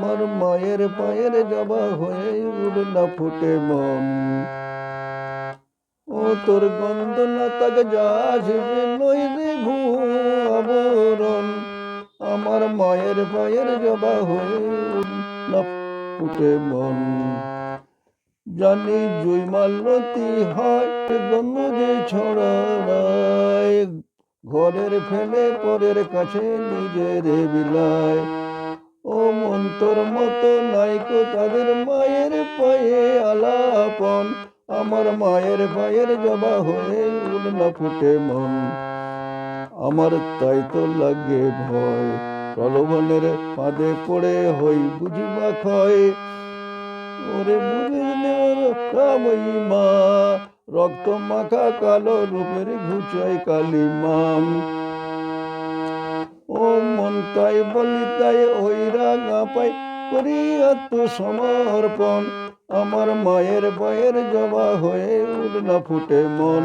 আমার মায়ের পায়ের জবা হয়ে উড় না ফুটে মন। ও তোর গন্ধ না তাক যা আসবে নই রে আবরণ আমার মায়ের পায়ের জবা হয়ে না ফুটে মন। জানি জুই মাল্যতি হয় গন্ধ যে ছড়ায়। ঘরের ফেলে পরের কাছে নিজের বিলায়। মন্তর মতো নাইকো তাদের মায়ের পায়ে আলাপন। আমার মায়ের পায়ের জবা হয়ে উড় না ফুটে মন। আমার তাই তো লাগে ভয়, প্রলোভনের ফাঁদে পড়ে হই বুঝিবা ক্ষয়। ওরে বুঝলে মা, রক্ত মাখা কালো রূপের ঘুচাই কালী মাম। ও মন তাই বলি তাই ওই রাঙা পাই করি আত্মসমর্পণ আমার মায়ের পায়ের জবা হয়ে উড়না ফুটে মন।